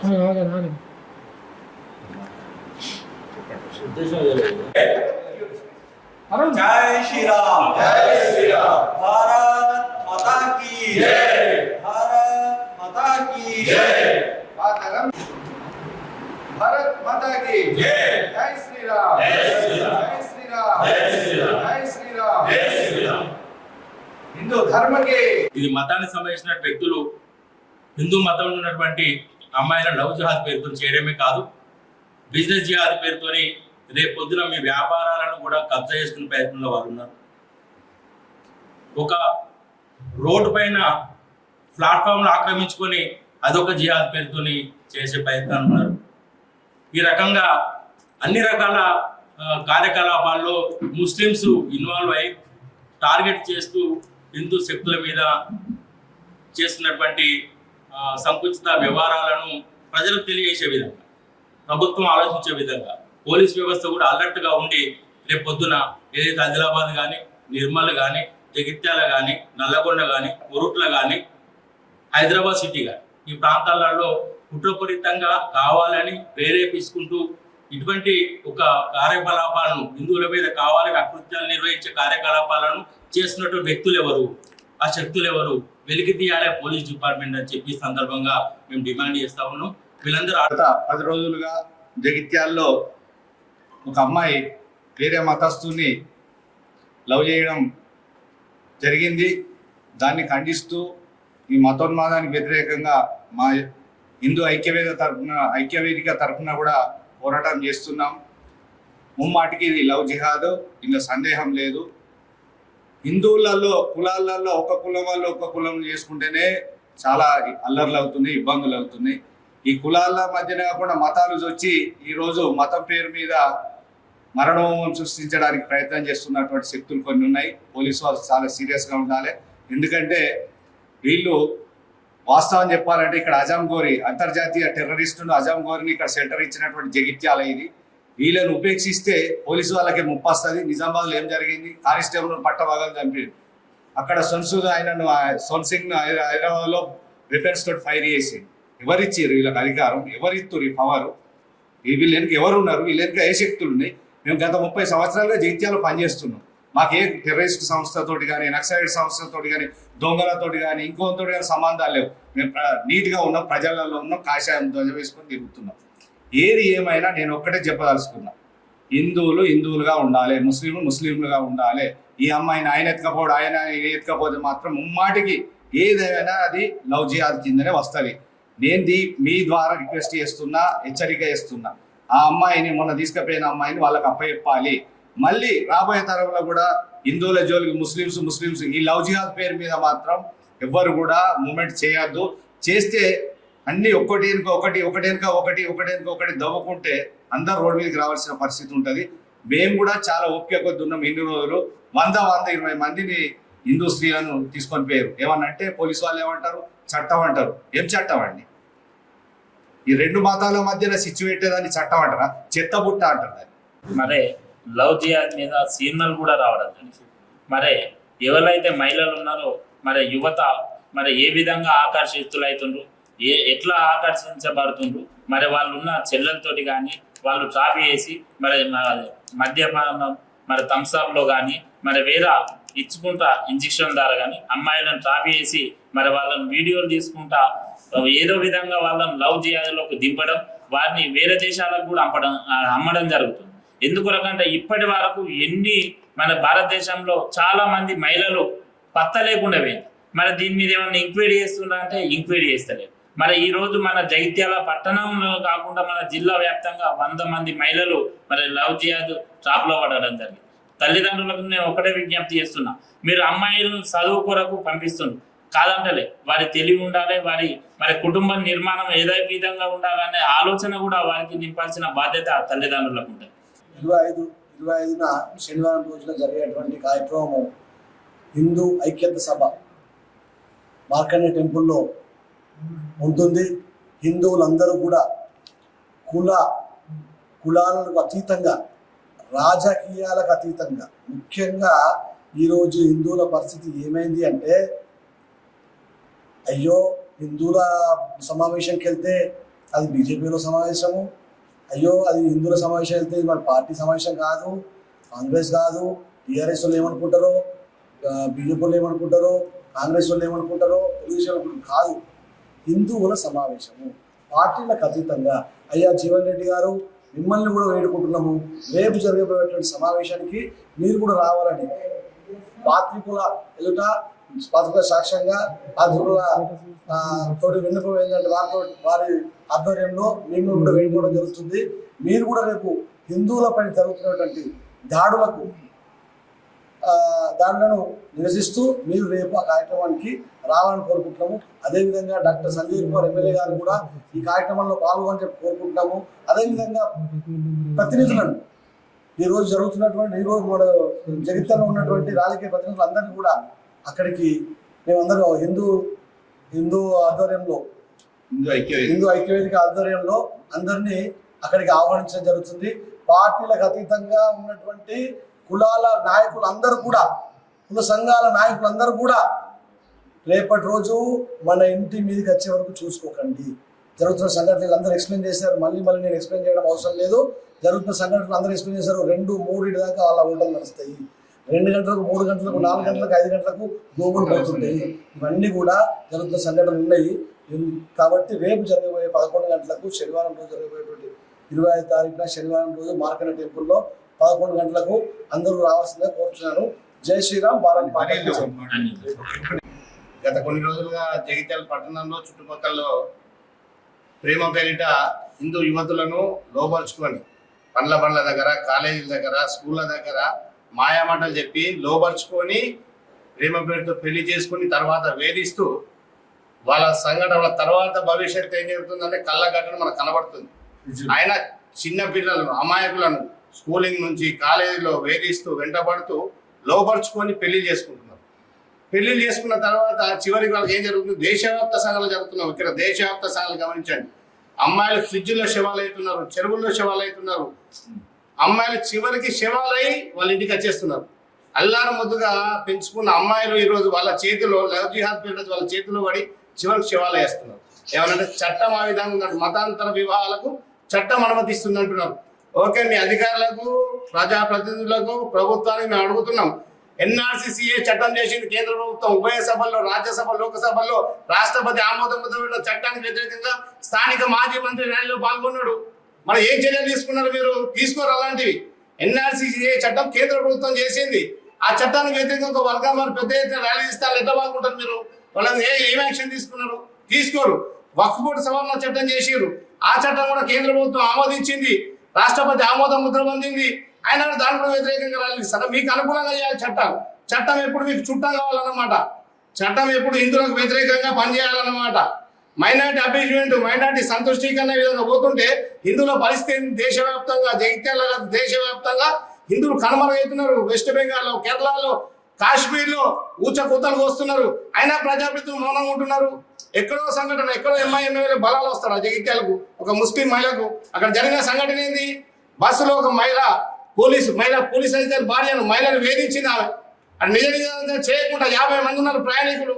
జై జై భారత్ మాతా కీ జై భారత్ మాతా కీ జై భారత్ మాతా కీ జై జై శ్రీరామ్ జై శ్రీరామ్ జై శ్రీరామ్ జై శ్రీరామ్ జై హిందూ ధర్మకే ఇది మతాన్ని సంబంధించిన వ్యక్తులు హిందూ మతంలో ఉన్నటువంటి అమ్మాయిల లవ్ జిహాద్ పేరుతో చేయడమే కాదు బిజినెస్ జిహాద్ పేరుతోని రేపు పొద్దున మీ వ్యాపారాలను కూడా కబ్జా చేసుకునే ప్రయత్నంలో వారు ఉన్నారు. ఒక రోడ్డు పైన ప్లాట్ఫామ్ను ఆక్రమించుకొని అదొక జిహాద్ పేరుతోని చేసే ప్రయత్నాలు ఉన్నారు. ఈ రకంగా అన్ని రకాల కార్యకలాపాల్లో ముస్లిమ్స్ ఇన్వాల్వ్ అయి టార్గెట్ చేస్తూ హిందూ శక్తుల మీద చేస్తున్నటువంటి సంకుచిత వ్యవహారాలను ప్రజలకు తెలియజేసే విధంగా ప్రభుత్వం ఆలోచించే విధంగా పోలీస్ వ్యవస్థ కూడా అలర్ట్గా ఉండి రేపు పొద్దున ఏదైతే ఆదిలాబాద్ కానీ నిర్మల్ కానీ జగిత్యాల కానీ నల్లగొండ కానీ కొరుట్ల కానీ హైదరాబాద్ సిటీ కానీ ఈ ప్రాంతాలలో కుట్రపూరితంగా కావాలని ప్రేరేపించుకుంటూ ఇటువంటి ఒక కార్యకలాపాలను హిందువుల మీద కావాలని అకృత్యాలు నిర్వహించే కార్యకలాపాలను చేస్తున్నట్టు వ్యక్తులు ఎవరు ఆ శక్తులు ఎవరు వెలికి తీయాలి పోలీస్ డిపార్ట్మెంట్ అని చెప్పి సందర్భంగా మేము డిమాండ్ చేస్తా ఉన్నాం. వీళ్ళందరూ గత పది రోజులుగా జగిత్యాల్లో ఒక అమ్మాయి వేరే మతస్థుని లవ్ చేయడం జరిగింది. దాన్ని ఖండిస్తూ ఈ మతోన్మాదానికి వ్యతిరేకంగా మా హిందూ ఐక్యవేద తరఫున ఐక్యవేదిక తరఫున కూడా పోరాటం చేస్తున్నాం. ముమ్మాటికి ఇది లవ్ జిహాద్ ఇందులో సందేహం లేదు. హిందువులలో కులాలలో ఒక కులం వాళ్ళు ఒక కులం చేసుకుంటేనే చాలా అల్లర్లు అవుతున్నాయి ఇబ్బందులు అవుతున్నాయి. ఈ కులాల మధ్యన కాకుండా మతాలు వచ్చి ఈరోజు మతం పేరు మీద మరణం సృష్టించడానికి ప్రయత్నం చేస్తున్నటువంటి శక్తులు కొన్ని ఉన్నాయి. పోలీసు వాళ్ళు చాలా సీరియస్గా ఉండాలి. ఎందుకంటే వీళ్ళు వాస్తవం చెప్పాలంటే ఇక్కడ అజాం గోరి అంతర్జాతీయ టెర్రరిస్టును అజాం గోరిని ఇక్కడ సెంటర్ ఇచ్చినటువంటి జగిత్యాల ఇది. వీళ్ళని ఉపేక్షిస్తే పోలీసు వాళ్ళకి ముప్పు వస్తుంది నిజామాబాద్లో ఏం జరిగింది? కానిస్టేబుల్ పట్టభాగాలు చంపారు. అక్కడ సొన్సుద్ ఆయనను సోన్ హైదరాబాద్లో వెపన్స్ తోటి ఫైర్ చేసి ఎవరిచ్చారు వీళ్ళకి అధికారం? ఎవరిత్తురు ఈ పవర్? ఈ వీళ్ళకి ఎవరు ఉన్నారు వీళ్ళకి ఏ శక్తులు ఉన్నాయి? మేము గత ముప్పై సంవత్సరాలుగా జైత్యాలు పనిచేస్తున్నాం. మాకు ఏ టెర్రరిస్ట్ సంస్థతోటి కానీ నక్సలైట్ సంస్థతోటి కానీ దొంగలతోటి కానీ ఇంకోతోటి కానీ సంబంధాలు లేవు. మేము నీట్గా ఉన్నాం ప్రజలలో ఉన్నాం కాషాయం ధ్వజ వేసుకొని తిరుగుతున్నాం. ఏది ఏమైనా నేను ఒక్కటే చెప్పదలుచుకున్నా. హిందువులు హిందువులుగా ఉండాలి ముస్లింలు ముస్లింలుగా ఉండాలి. ఈ అమ్మాయిని ఆయన ఎత్తుకపోడు ఆయన ఎత్తుకపోతే మాత్రం ముమ్మాటికి ఏదైనా అది లవ్ జిహాద్ కిందనే వస్తుంది. నేను దీ మీ ద్వారా రిక్వెస్ట్ చేస్తున్నా హెచ్చరిక చేస్తున్నా. ఆ అమ్మాయిని మొన్న తీసుకుపోయిన అమ్మాయిని వాళ్ళకి అప్పచెప్పాలి. మళ్ళీ రాబోయే తరంలో కూడా హిందువుల జోలికి ముస్లిమ్స్ ముస్లిమ్స్ ఈ లవ్ జిహాద్ పేరు మీద మాత్రం ఎవ్వరు కూడా మూమెంట్ చేయొద్దు. చేస్తే అన్ని ఒక్కటి వెనుక ఒకటి ఒకటి వెనుక ఒకటి ఒకటి వెనుక ఒకటి దవ్వుకుంటే అందరు రోడ్డు మీదకి రావాల్సిన పరిస్థితి ఉంటుంది. మేము కూడా చాలా ఓపిక కొద్ది ఉన్నాం ఇన్ని రోజులు. వంద వంద ఇరవై మందిని హిందూ స్త్రీలను తీసుకొని పోయారు. ఏమనంటే పోలీసు వాళ్ళు ఏమంటారు? చట్టం అంటారు. ఏం చట్టం అండి? ఈ రెండు మతాల మధ్యన సిచ్యువేట్ దాన్ని చట్టం అంటారా? చెత్త బుట్ట అంటారు దాన్ని. మరి లవ్ జియాద్ మీద సినిమాలు కూడా రావడం మరే మరి ఎవరైతే మహిళలు ఉన్నారో మరి యువత మరి ఏ విధంగా ఆకర్షితులైతుండ్రు? ఏ ఎట్లా ఆకర్షించబడుతుండ్రు? మరి వాళ్ళు ఉన్న చెల్లెలతోటి కానీ వాళ్ళు ట్రాఫీ చేసి మరి మద్యపానం మరి థమ్స్అప్లో కానీ మరి వేరే ఇచ్చుకుంటా ఇంజక్షన్ ద్వారా కానీ అమ్మాయిలను ట్రాఫీ వేసి మరి వాళ్ళని వీడియోలు తీసుకుంటా ఏదో విధంగా వాళ్ళని లవ్ జిహాద్లోకి దింపడం వారిని వేరే దేశాలకు కూడా అమ్మడం అమ్మడం జరుగుతుంది. ఎందుకొరకంటే ఇప్పటి వరకు ఎన్ని మన భారతదేశంలో చాలా మంది మహిళలు పత్త లేకుండా పోయింది మరి దీని మీద ఏమైనా ఎంక్వైరీ చేస్తున్నా అంటే ఎంక్వైరీ చేస్తలేదు మరి ఈ రోజు మన జగిత్యాల పట్టణంలో కాకుండా మన జిల్లా వ్యాప్తంగా వంద మంది మహిళలు మరి లవ్ జియాద్ ట్రాప్ పడడం జరిగింది. తల్లిదండ్రులకు నేను ఒకటే విజ్ఞప్తి చేస్తున్నా. మీరు అమ్మాయిలను చదువు కొరకు పంపిస్తున్నారు కాదంటలే వారి తెలివి ఉండాలి వారి మరి కుటుంబ నిర్మాణం ఏదో విధంగా ఉండాలనే ఆలోచన కూడా వారికి నింపాల్సిన బాధ్యత తల్లిదండ్రులకు ఉంటుంది. ఇరవై ఐదు ఇరవై ఐదున శనివారం రోజున జరిగేటువంటి కార్యక్రమము హిందూ ఐక్యత సభ మార్కండే టెంపుల్లో ఉంటుంది. హిందువులందరూ కూడా కుల కులాలకు అతీతంగా రాజకీయాలకు అతీతంగా ముఖ్యంగా ఈరోజు హిందువుల పరిస్థితి ఏమైంది అంటే అయ్యో హిందువుల సమావేశంకి వెళ్తే అది బీజేపీలో సమావేశము. అయ్యో అది హిందువుల సమావేశం వెళ్తే మరి మన పార్టీ సమావేశం కాదు. కాంగ్రెస్ కాదు. టీఆర్ఎస్ వాళ్ళు ఏమనుకుంటారో బీజేపీ వాళ్ళు ఏమనుకుంటారో కాంగ్రెస్ వాళ్ళు ఏమనుకుంటారో తెలుగుదేశం కాదు. హిందువుల సమావేశము. పార్టీలకు అతీతంగా అయ్యా జీవన్ రెడ్డి గారు మిమ్మల్ని కూడా వేడుకుంటున్నాము. రేపు జరగబోయేటువంటి సమావేశానికి మీరు కూడా రావాలని. పాత్రికుల ఎదుట పాత్రిక సాక్ష్యంగా పాత్రికుల తోటి విన్నపం ఏంటంటే వారితో వారి ఆధ్వర్యంలో మేము కూడా వేడుకోవడం జరుగుతుంది. మీరు కూడా రేపు హిందువులపై జరుగుతున్నటువంటి దాడులకు ఆ, దాడులను నిరసిస్తూ మీరు రేపు ఆ కార్యక్రమానికి రావాలని కోరుకుంటున్నాము. అదేవిధంగా డాక్టర్ సంజయ్ కుమార్ ఎమ్మెల్యే గారు కూడా ఈ కార్యక్రమంలో పాల్గొని చెప్పి కోరుకుంటున్నాము. అదేవిధంగా ప్రతినిధులను ఈ రోజు జరుగుతున్నటువంటి ఈ రోజు మన జగిత్యాలలో ఉన్నటువంటి రాజకీయ ప్రతినిధులు అందరినీ కూడా అక్కడికి మేమందరం హిందూ హిందూ ఆధ్వర్యంలో హిందూ ఐక్యవేదిక. హిందూ ఐక్యవేదిక ఆధ్వర్యంలో అందరినీ అక్కడికి ఆహ్వానించడం జరుగుతుంది. పార్టీలకు అతీతంగా ఉన్నటువంటి కులాల నాయకులు అందరూ కూడా కుల సంఘాల నాయకులందరూ కూడా రేపటి రోజు మన ఇంటి మీదకి వచ్చే వరకు చూసుకోకండి. జరుగుతున్న సంఘటనలు అందరూ ఎక్స్ప్లెయిన్ చేశారు. మళ్ళీ మళ్ళీ నేను ఎక్స్ప్లెయిన్ చేయడం అవసరం లేదు. జరుగుతున్న సంఘటనలు అందరూ ఎక్స్ప్లెయిన్ చేశారు. రెండు మూడింటి దాకా వాళ్ళ ఓటలు నడుస్తాయి. రెండు గంటలకు మూడు గంటలకు నాలుగు గంటలకు ఐదు గంటలకు గోగులు పోతుంటాయి. ఇవన్నీ కూడా జరుగుతున్న సంఘటనలు ఉన్నాయి. కాబట్టి రేపు జరగబోయే పదకొండు గంటలకు శనివారం రోజు జరగబోయేటువంటి ఇరవై ఐదు తారీఖున శనివారం రోజు మార్కెట్ టెంపుల్లో పదకొండు గంటలకు అందరూ రావాల్సిందిగా కోరుతున్నాను జై శ్రీరామ్ భారత్ గత కొన్ని రోజులుగా జగిత్యాల పట్టణంలో చుట్టుపక్కల ప్రేమ పేరిట హిందూ యువతులను లోపరుచుకొని పండ్ల బండ్ల దగ్గర కాలేజీల దగ్గర స్కూళ్ళ దగ్గర మాయామాటలు చెప్పి లోపరుచుకొని ప్రేమ పేరుతో పెళ్ళి చేసుకుని తర్వాత వేధిస్తూ వాళ్ళ సంఘటన వాళ్ళ తర్వాత భవిష్యత్తు ఏం జరుగుతుందంటే కళ్ళ గట్టడం మనకు కనబడుతుంది. ఆయన చిన్న పిల్లలను అమాయకులను స్కూలింగ్ నుంచి కాలేజీలో వేధిస్తూ వెంటబడుతూ లోపరుచుకొని పెళ్ళి చేసుకుంటున్నారు. పెళ్ళి చేసుకున్న తర్వాత చివరికి వాళ్ళకి ఏం జరుగుతుంది? దేశవ్యాప్త సంఘాలు జరుగుతున్నావు ఇక్కడ దేశవ్యాప్త సంఘాలు గమనించండి. అమ్మాయిలు ఫ్రిడ్జ్లో శవాలు అవుతున్నారు చెరువుల్లో శవాలు అవుతున్నారు అమ్మాయిలు చివరికి శవాలై వాళ్ళ ఇంటికి వచ్చేస్తున్నారు. అల్లారు ముద్దుగా పెంచుకున్న అమ్మాయిలు ఈరోజు వాళ్ళ చేతిలో లవ్ జిహాద్ పీరియడ్ వాళ్ళ చేతిలో పడి చివరికి శివాలు వేస్తున్నారు. ఏమనంటే చట్టం ఆ విధంగా ఉందంటే మతాంతర వివాహాలకు చట్టం అనుమతిస్తుంది అంటున్నారు. ఓకే మీ అధికారులకు ప్రజాప్రతినిధులకు ప్రభుత్వానికి మేము అడుగుతున్నాం. ఎన్ఆర్సీసీఏ చట్టం చేసింది కేంద్ర ప్రభుత్వం. ఉభయ సభల్లో రాజ్యసభ లోకసభల్లో రాష్ట్రపతి ఆమోద ముద్రలో చట్టానికి వ్యతిరేకంగా స్థానిక మాజీ మంత్రి ర్యాలీలో పాల్గొన్నాడు. మరి ఏం చర్యలు తీసుకున్నారు మీరు? తీసుకోరు అలాంటివి. ఎన్ఆర్సీసీఏ చట్టం కేంద్ర ప్రభుత్వం చేసింది. ఆ చట్టానికి వ్యతిరేకంగా ఒక వర్గం వారు పెద్ద ఎత్తున ర్యాలీ ఇస్తారు ఎట్లా పాల్గొంటారు మీరు? వాళ్ళని ఏ ఏం యాక్షన్ తీసుకున్నారు? తీసుకోరు. వక్ఫ్ బోర్డు సవరణ చట్టం చేసిరు ఆ చట్టం కూడా కేంద్ర ప్రభుత్వం ఆమోదించింది. రాష్ట్రపతి ఆమోదం ముద్ర పొందింది. ఆయన దాంట్లో వ్యతిరేకంగా రాలి సరే మీకు అనుకూలంగా చేయాలి చట్టం. చట్టం ఎప్పుడు మీకు చుట్టం కావాలన్నమాట. చట్టం ఎప్పుడు హిందువులకు వ్యతిరేకంగా పనిచేయాలన్నమాట. మైనార్టీ అబేజ్మెంట్ మైనార్టీ సంతుష్టీకరణ విధంగా పోతుంటే హిందువుల పరిస్థితి దేశవ్యాప్తంగా జగిత్యాల దేశవ్యాప్తంగా హిందువులు కనుమరుగవుతున్నారు వెస్ట్ బెంగాల్లో కేరళలో కాశ్మీర్లో ఊచ కూతలు వస్తున్నారు. అయినా ప్రజాప్రతినిధులు మౌనంగా ఉంటున్నారు. ఎక్కడో సంఘటన ఎక్కడో ఎంఐ ఎమ్మెల్యే బలాలు వస్తారు ఆ జగిత్యాలకు? ఒక ముస్లిం మహిళకు. అక్కడ జరిగిన సంఘటన ఏంది? బస్సులో ఒక మహిళ పోలీసు మహిళా పోలీస్ అధికారి భార్యను మహిళను వేధించింది ఆమె. నిజ నిజాన చేయకుండా యాభై మంది ఉన్నారు ప్రయాణికులు.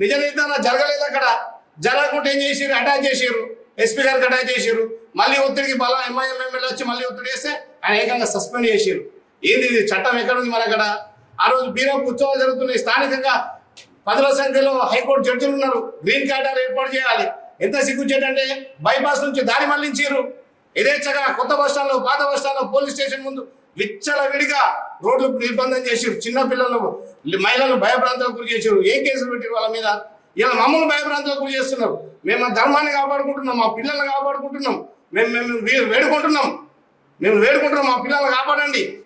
నిజ నిజాన జరగలేదు అక్కడ. జరగకుండా ఏం చేసిర్రు? అటాక్ చేసిర్రు. ఎస్పీ గారికి అటాక్ చేసిర్రు. మళ్ళీ ఒత్తిడికి బలం ఎంఐఎంఎంఎల్ వచ్చి మళ్ళీ ఒత్తిడి చేస్తే ఆయన ఏకంగా సస్పెండ్ చేసిర్రు. ఏంది ఇది? చట్టం ఎక్కడ ఉంది మన అక్కడ? ఆ రోజు బీరో ఉత్సవాలు జరుగుతున్నాయి. స్థానికంగా పదవ సంఖ్యలో హైకోర్టు జడ్జిలు ఉన్నారు. గ్రీన్ కార్డర్ ఏర్పాటు చేయాలి. ఎంత సిగ్గుచ్చేటంటే బైపాస్ నుంచి దారి మళ్ళించారు యథేచ్ఛగా కొత్త బస్ స్టాండ్లో పాత బస్ స్టాండ్లో పోలీస్ స్టేషన్ ముందు విచ్చల విడిగా రోడ్లు నిర్బంధం చేసారు చిన్నపిల్లలు మహిళలు భయభ్రాంతులకు గురి చేశారు ఏం కేసులు పెట్టారు వాళ్ళ మీద? ఇలా మమ్మల్ని భయభ్రాంతులకు గురి చేస్తున్నారు. మేము మా ధర్మాన్ని కాపాడుకుంటున్నాం మా పిల్లల్ని కాపాడుకుంటున్నాం. మేము మేము వేడుకుంటున్నాం. మేము వేడుకుంటున్నాం మా పిల్లల్ని కాపాడండి.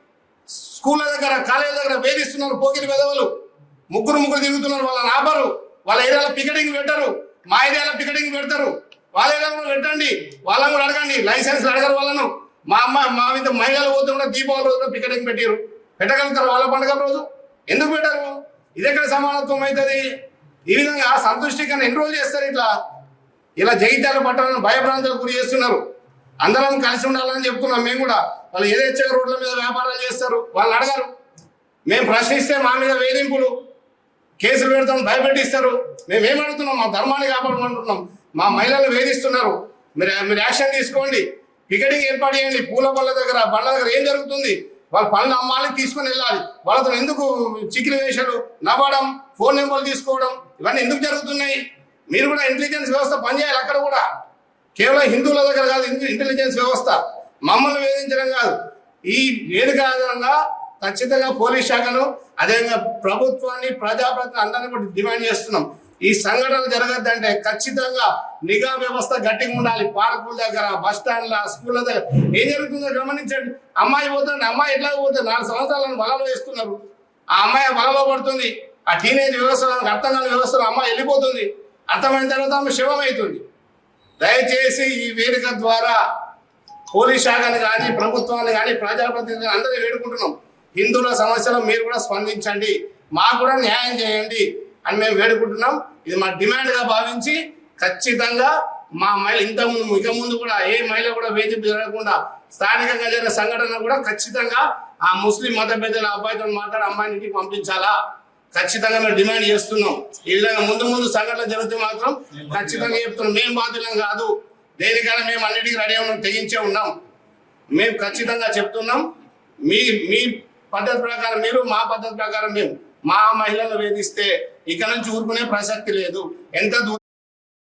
స్కూళ్ళ దగ్గర కాలేజీ దగ్గర వేధిస్తున్నారు పోకిరి పెదవులు ముగ్గురు ముగ్గురు తిరుగుతున్నారు వాళ్ళని ఆపరు. వాళ్ళ ఏరియాలో పికెటింగ్ పెట్టరు. మా ఏరియాలో పికెటింగ్ పెడతారు. వాళ్ళ ఏరియాలో పెట్టండి. వాళ్ళని కూడా అడగండి. లైసెన్స్ అడగరు వాళ్ళను. మా అమ్మ మా మీద మహిళలు పోతే దీపావళి రోజు పికెటింగ్ పెట్టారు పెట్టగలుగుతారు వాళ్ళ పండుగ రోజు? ఎందుకు పెట్టారు? ఇది ఎక్కడ సమానత్వం అవుతుంది? ఈ విధంగా సంతుష్టికరణ ఎన్ని రోజులు చేస్తారు ఇట్లా? ఇలా జగిత్యాల పట్టణాలను భయభ్రాంతులకు గురి చేస్తున్నారు. అందరం కలిసి ఉండాలని చెప్తున్నాం మేము కూడా. వాళ్ళు ఏదైతే రోడ్ల మీద వ్యాపారాలు చేస్తారు. వాళ్ళు అడగరు. మేము ప్రశ్నిస్తే మా మీద వేధింపులు కేసులు పెడతాం భయపెట్టిస్తారు. మేము ఏం అడుగుతున్నాం? మా ధర్మాన్ని కాపాడమంటున్నాం మా మహిళలు వేధిస్తున్నారు. మీరు మీరు యాక్షన్ తీసుకోండి. పికెటింగ్ ఏర్పాటు చేయండి. పూల బళ్ళ దగ్గర బళ్ళ దగ్గర ఏం జరుగుతుంది? వాళ్ళ పనులు అమ్మాలి తీసుకొని వెళ్ళాలి. వాళ్ళతో ఎందుకు చికిలి వేషాలు నవ్వడం ఫోన్ నెంబర్లు తీసుకోవడం ఇవన్నీ ఎందుకు జరుగుతున్నాయి? మీరు కూడా ఇంటెలిజెన్స్ వ్యవస్థ పనిచేయాలి అక్కడ కూడా. కేవలం హిందువుల దగ్గర కాదు ఇంటెలిజెన్స్ వ్యవస్థ. మమ్మల్ని వేధించడం కాదు. ఈ వేదిక ఆధారంగా ఖచ్చితంగా పోలీస్ శాఖను అదేవిధంగా ప్రభుత్వాన్ని ప్రజాప్రతిని అందరినీ కూడా డిమాండ్ చేస్తున్నాం. ఈ సంఘటన జరగద్దంటే ఖచ్చితంగా నిఘా వ్యవస్థ గట్టిగా ఉండాలి. పార్కుల దగ్గర బస్ స్టాండ్ల స్కూళ్ళ దగ్గర. ఏం జరుగుతుందో గమనించండి. అమ్మాయి పోతుంది అమ్మాయి ఎట్లా పోతుంది? నాలుగు సంవత్సరాలను వలలో వేస్తున్నారు. ఆ అమ్మాయి వలలో పడుతుంది. ఆ టీనేజ్ వ్యవస్థ అర్థం కాని వ్యవస్థలో అమ్మాయి వెళ్ళిపోతుంది. అర్థమైన తర్వాత ఆమె శవం అవుతుంది దయచేసి ఈ వేదిక ద్వారా పోలీస్ శాఖని కానీ ప్రభుత్వాన్ని కానీ ప్రజాప్రతినిధులు అందరినీ వేడుకుంటున్నాం. హిందువుల సమస్యలు మీరు కూడా స్పందించండి. మాకు కూడా న్యాయం చేయండి. అని మేము వేడుకుంటున్నాం. ఇది మా డిమాండ్గా భావించి ఖచ్చితంగా మా మహిళ ఇంత ముందు ఇక ముందు కూడా ఏ మహిళ కూడా వేధింపు జరగకుండా స్థానికంగా జరిగిన సంఘటన కూడా ఖచ్చితంగా ఆ ముస్లిం మత పెద్దల అబ్బాయితో మాట్లాడి అమ్మాయిని ఇంటికి పంపించాలా? ఖచ్చితంగా మేము డిమాండ్ చేస్తున్నాం. ఈ విధంగా ముందు ముందు సంఘటన జరిగితే మాత్రం ఖచ్చితంగా చెప్తున్నాం. మేము బాధ్యులం కాదు. దేనికైనా మేము అన్నిటికీ రెడీ ఉన్నాం తెగించే ఉన్నాం. మేము ఖచ్చితంగా చెప్తున్నాం. మీ మీ పద్ధతి ప్రకారం మీరు మా పద్ధతి ప్రకారం మేము మా మహిళలు వేధిస్తే ఇక నుంచి ఊరుకునే ప్రసక్తి లేదు. ఎంత దూరం